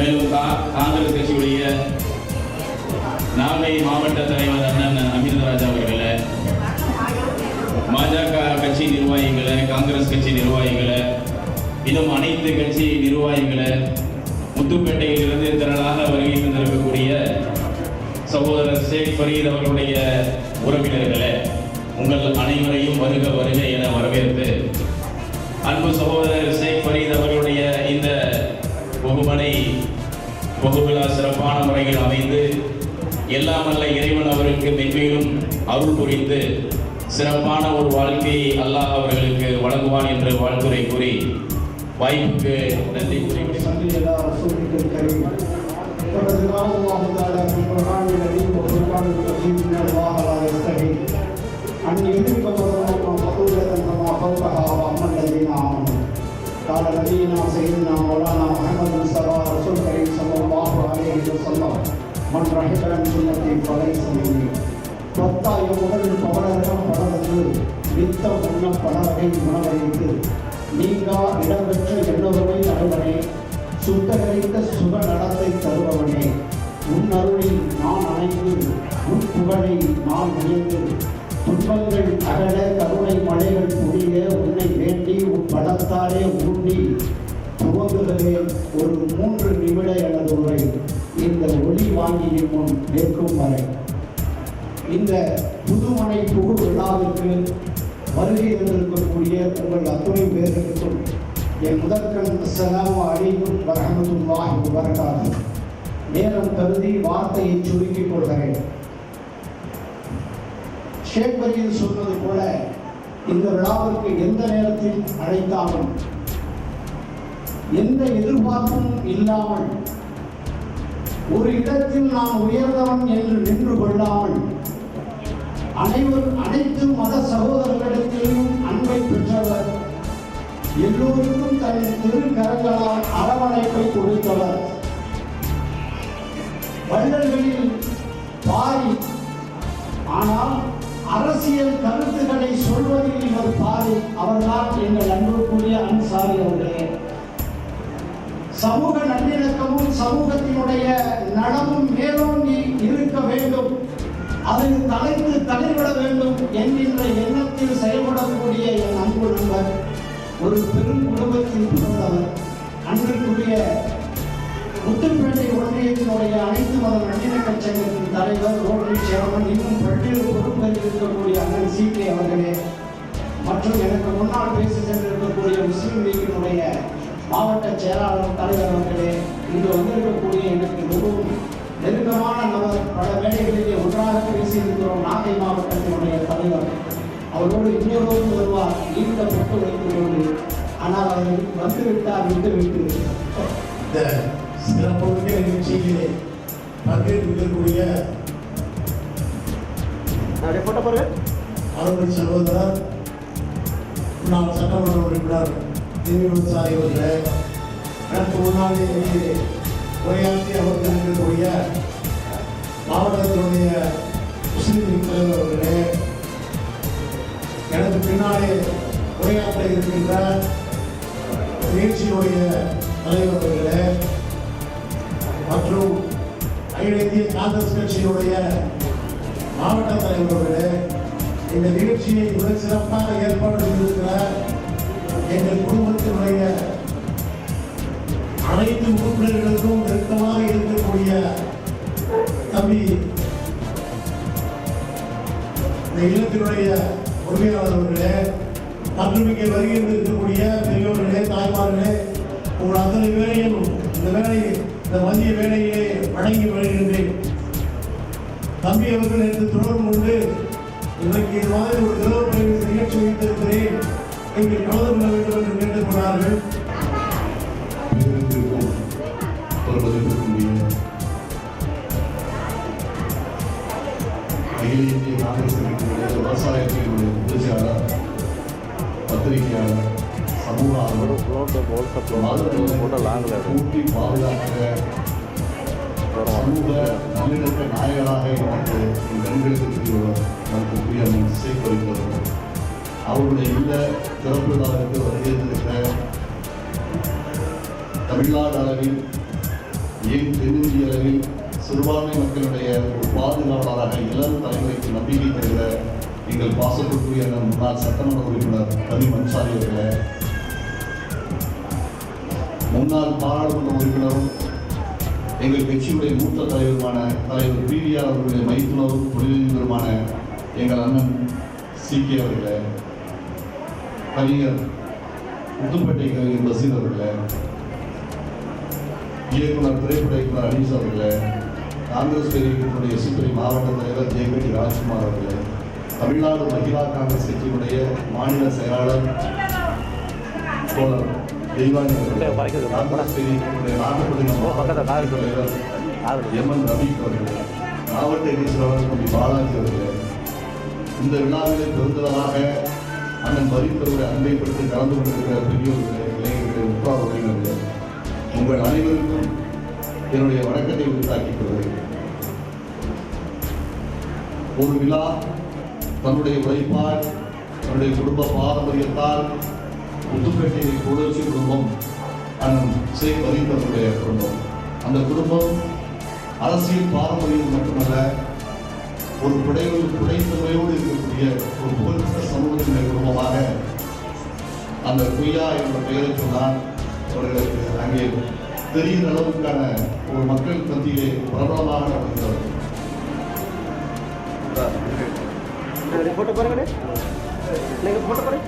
மேலும் கா- காங்கிரஸ் கட்சியுடைய நாகை மாவட்ட தலைவர் அண்ணன் அமிர்தராஜ் அவர்களை பாஜக கட்சி நிர்வாகிகளை காங்கிரஸ் கட்சி நிர்வாகிகளை இன்னும் அனைத்து கட்சி நிர்வாகிகளை முத்துப்பேட்டையிலிருந்து திரளாக வருகை தந்திருக்கக்கூடிய சகோதரர் ஷேக் ஃபரீத் அவர்களுடைய உறவினர்களே உங்கள் அனைவரையும் வருக வருக என வரவேற்று அன்பு சகோதரர் ஷேக் ஃபரீத் அவர்களுடைய இந்த முகமனை முகவிழா சிறப்பான முறையில் அமைந்து எல்லாம் வல்ல இறைவன் அவருக்கு மென்மேலும் அருள் புரிந்து சிறப்பான ஒரு வாழ்க்கையை அல்லாஹ் அவர்களுக்கு வழங்குவான் என்று வாழ்த்துரை கூறி வாய்ப்புக்கு நன்றி கூறி عليه وسلم من رحب عن سنتي فليس مني பத்தாய முதல் பவளரம் படவது நித்தம் உண்ண படவகை உணவளித்து நீங்கா இடம்பெற்ற எண்ணொருமை அறுவனே சுத்தகரித்த சுக நடத்தை தருபவனே உன் அருளில் நான் அணைந்து உன் புகழை நான் உயர்ந்து துன்பங்கள் அகல கருணை மழைகள் பொழிய உன்னை வேண்டி உன் படத்தாலே உருண்டி துவங்குகிறேன் ஒரு மூன்று நிமிட எனது உரை. இந்த ஒளி வாங்கியின் முன் நிற்கும் வரை. இந்த புதுமனை புகு விழாவிற்கு வருகை இருந்திருக்கக்கூடிய உங்கள் அத்துணை பேர்களுக்கும் என் முதற்கண் அஸ்ஸலாமு அலைக்கும் வரஹமத்துல்லாஹி வபரகாத்துஹு நேரம் கருதி வார்த்தையை சுருக்கிக் கொள்கிறேன். ஷேக் சொன்னது போல இந்த விழாவிற்கு எந்த நேரத்தில் அழைத்தாலும் எந்த எதிர்பார்ப்பும் இல்லாமல் ஒரு இடத்தில் நான் உயர்ந்தவன் என்று நின்று கொள்ளாமல் அனைவரும் அனைத்து மத சகோதரர்களிடத்திலும் அன்பை பெற்றவர். எல்லோருக்கும் தன் திருக்கரங்களால் அரவணைப்பை கொடுத்தவர். வள்ளல்களில் பாரி. ஆனால் அரசியல் கருத்துக்களை சொல்வதில் இவர் பாரி. அவர்தான் எங்கள் அன்புக்குரிய அன்சாரி அவர்களே. சமூக நல்லிணக்கமும் சமூகத்தினுடைய நலமும் மேலோங்கி இருக்க வேண்டும். அது தலைத்து தலைவிட வேண்டும் என்கின்ற எண்ணத்தில் செயல்படக்கூடிய என் அன்பு நண்பர் ஒரு பெரும் குடும்பத்தில் பிறந்தவர் அன்பிற்குரிய முத்துப்பேட்டை ஒன்றியத்தினுடைய அனைத்து மத நல்லிணக்க சங்கத்தின் தலைவர் ரோட்டரி சேர்மன் இன்னும் பல்வேறு பொறுப்பில் இருக்கக்கூடிய அண்ணன் சீக்கை அவர்களே. மற்றும் எனக்கு முன்னால் பேசி சென்றிருக்கக்கூடிய செயலாளர் தலைவர் அவர்களே இங்கு வந்திருக்கக்கூடிய எனக்கு மிகவும் நெருக்கமான நபர் பல வேலைகளிலே ஒன்றாக பேசியிருக்கிறோம் நாகை மாவட்டத்தினுடைய தலைவர். அவரோடு இன்னொருவரும் வருவார் நீண்ட பொட்டு வைத்துக் கொண்டு ஆனால் அவர் வந்துவிட்டார் விட்டு விட்டு இந்த சிறப்புமிக்க நிகழ்ச்சியிலே பங்கேற்கக்கூடிய அப்படியே போட்ட பாருங்க. அருமை சகோதரர் முன்னாள் சட்டமன்ற உறுப்பினர் திரு. விவசாயி அவர்களே. எனக்கு முன்னாலே இங்கே உரையாற்றி அமர்ந்திருக்கக்கூடிய மாவட்டத்தினுடைய முஸ்லிம் லீக் தலைவர் அவர்களே எனக்கு பின்னாலே உரையாற்ற இருக்கின்ற நிகழ்ச்சியுடைய தலைவர் அவர்களே மற்றும் அகில இந்திய காங்கிரஸ் கட்சியினுடைய மாவட்ட தலைவர் இந்த நிகழ்ச்சியை மிக சிறப்பாக ஏற்பாடு செய்திருக்கிற எங்கள் குடும்பத்தினுடைய அனைத்து உறுப்பினர்களுக்கும் நெருக்கமாக இருக்கக்கூடிய தம்பி இந்த இல்லத்தினுடைய உரிமையாளர்களே மற்றும் இங்கே வருகின்ற இருக்கக்கூடிய பெரியோர்களே தாய்மார்களே உங்கள் அத்தனை வேலையும் இந்த வேலை இந்த மதிய வேலையிலே வழங்கி வருகின்றேன். தம்பி அவர்கள் என்று தொடர்பு கொண்டு இன்றைக்கு இது மாதிரி ஒரு நிலவு நிகழ்ச்சி வைத்திருக்கிறேன் நீங்கள் கலந்து கொள்ள வேண்டும் என்று கேட்டுக்கொண்டார்கள் ஒரு அகில இந்திய காங்கிரஸ் கமிட்டியுடைய விவசாயத்தினுடைய பொதுச்செயலாளர் பத்திரிகையாளர் சமூக ஆர்வலர் கூட்டி பாதுகாக்க சமூக நல்லிணக்க நாயகராக இருந்து என் கண்களுக்கு தெரியவர் நமக்கு புரியணும் அவருடைய இல்ல திறப்பு விழாவிற்கு வருகை தமிழ்நாடு அளவில் ஏன் தென்னிந்திய அளவில் சிறுபான்மை மக்களுடைய ஒரு பாதுகாவலராக இளம் தலைமுறைக்கு நம்பிக்கை தருகிற எங்கள் பாசத்திற்குரிய முன்னாள் சட்டமன்ற உறுப்பினர் கனிம் அன்சாரி அவர்களே முன்னாள் பாராளுமன்ற உறுப்பினரும் எங்கள் கட்சியுடைய மூத்த தலைவருமான தலைவர் பிவிஆர் அவர்களுடைய மைத்துனரும் தொழிலதிபருமான எங்கள் அண்ணன் சிகே அவர்களே கவிஞர் முத்துப்பேட்டை கவிஞர் பசீர் அவர்களே இயக்குனர் திரைப்பட இயக்குனர் அனீஸ் அவர்களே காங்கிரஸ் பேரியக்கத்தினுடைய சித்துறை மாவட்ட தலைவர் ஜெயகட்டி ராஜ்குமார் அவர்களே தமிழ்நாடு மகிழா காங்கிரஸ் கட்சியினுடைய மாநில செயலாளர் தோழர் தெய்வானி காங்கிரஸ் பேரியக்கத்தினுடைய நாகப்பட்டினம் எம் என் ரபீக் அவர்களே மாவட்ட இணைச்சர் தம்பி பாலாஜி அவர்களே இந்த விழாவிலே பெருந்தளவாக அண்ணன் அன்பை அன்பைப்படுத்தி கலந்து கொண்டிருக்கிற பெரியோர்களே இளைஞர்களே உற்றார் உறவினர்களே உங்கள் அனைவருக்கும் என்னுடைய வணக்கத்தை உண்டாக்கிக் கொள்கிறேன். ஒரு விழா தன்னுடைய உழைப்பால் தன்னுடைய குடும்ப பாரம்பரியத்தால் முத்துப்பேட்டை புரட்சி குடும்பம் அண்ணன் சே. பரிந்தவருடைய குடும்பம். அந்த குடும்பம் அரசியல் பாரம்பரியம் மட்டுமல்ல ஒரு புடையோடு புடைத்தமையோடு இருக்கக்கூடிய ஒரு புகழ்பெற்ற சமூகத்தினுடைய குடும்பமாக அந்த குய்யா என்ற பெயரை சொன்னால் அவர்களுக்கு அங்கே பெரிய அளவுக்கான ஒரு மக்கள் மத்தியிலே பிரபலமாக நடக்கிறார் போட்டோ பாருங்க நீங்கள் போட்டோ பாருங்க.